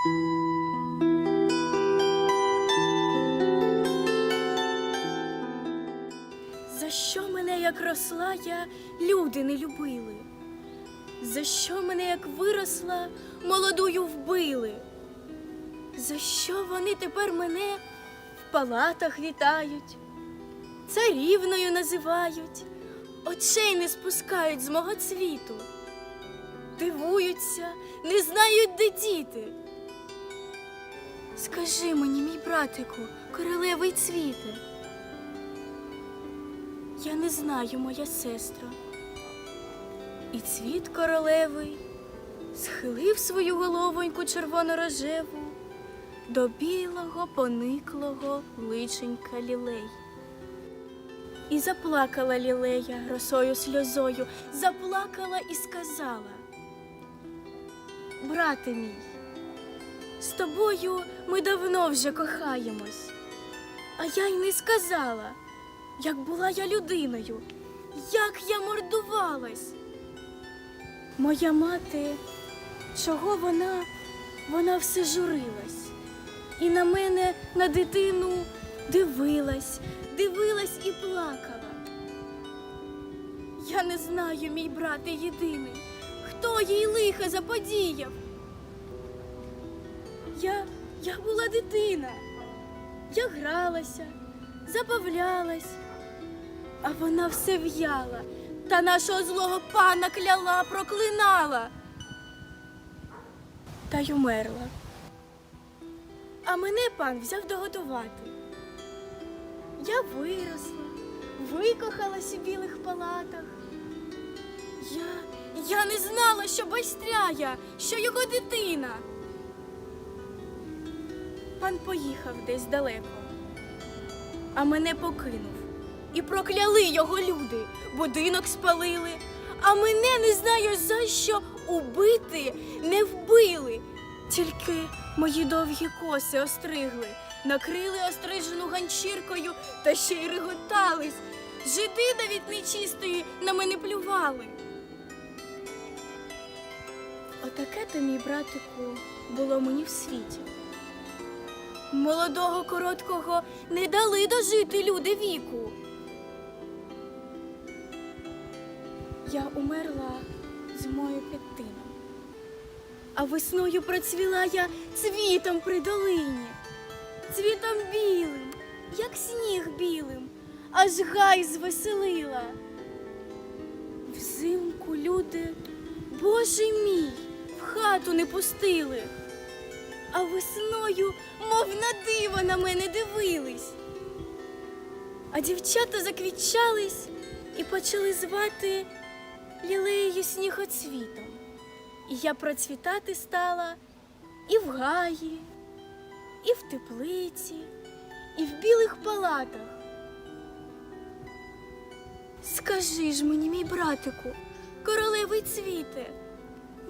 За що мене, як росла я, люди не любили? За що мене, як виросла, молодую вбили? За що вони тепер мене в палатах вітають, царівною називають, очей не спускають з мого цвіту, дивуються, не знають, де діти. Скажи мені, мій братику, королевий цвіте. Я не знаю, моя сестра. І цвіт королевий схилив свою головоньку червоно-рожеву до білого пониклого личенька лілей. І заплакала лілея росою сльозою, заплакала і сказала: Брате мій, з тобою ми давно вже кохаємось, а я й не сказала як була я людиною, як я мордувалась. Моя мати, чого вона, вона все журилась, і на мене, на дитину, дивилась, дивилась і плакала. Я не знаю, мій брате єдиний, хто їй лиха заподіяв. Я, я була дитина, я гралася, забавлялась, а вона все в'яла та нашого злого пана кляла, проклинала. Та й умерла. А мене пан взяв догодувати. Я виросла, викохалась у білих палатах. Я, я не знала, що байстряя, що його дитина. Пан поїхав десь далеко, а мене покинув. І прокляли його люди, будинок спалили, а мене не знаю за що убити не вбили. Тільки мої довгі коси остригли, накрили острижену ганчіркою та ще й реготались. Жиди навіть нечистої на мене плювали. Отаке то, мій братику, було мені в світі. Молодого короткого не дали дожити люди віку. Я умерла зимою під тином, а весною процвіла я цвітом при долині, цвітом білим, як сніг білим, аж гай звеселила. Взимку люди, Боже мій, в хату не пустили, а весною, мов на диво, на мене дивились. А дівчата заквітчались і почали звати лілеєю снігоцвітом. І я процвітати стала і в гаї, і в теплиці, і в білих палатах. Скажи ж мені, мій братику, королевий цвіте,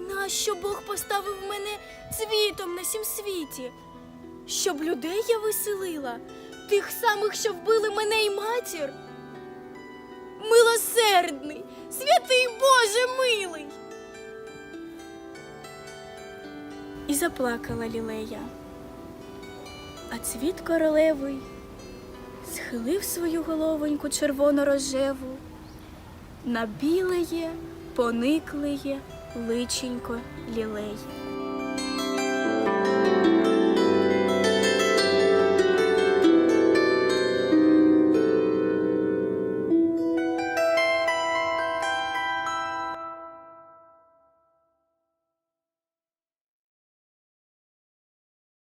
нащо Бог поставив мене цвітом на сім світі, щоб людей я веселила, тих самих, що вбили мене і матір? Милосердний, святий Боже милий. І заплакала лілея. А цвіт королевий схилив свою головоньку червоно-рожеву на білеє, пониклеє личенько лілеї.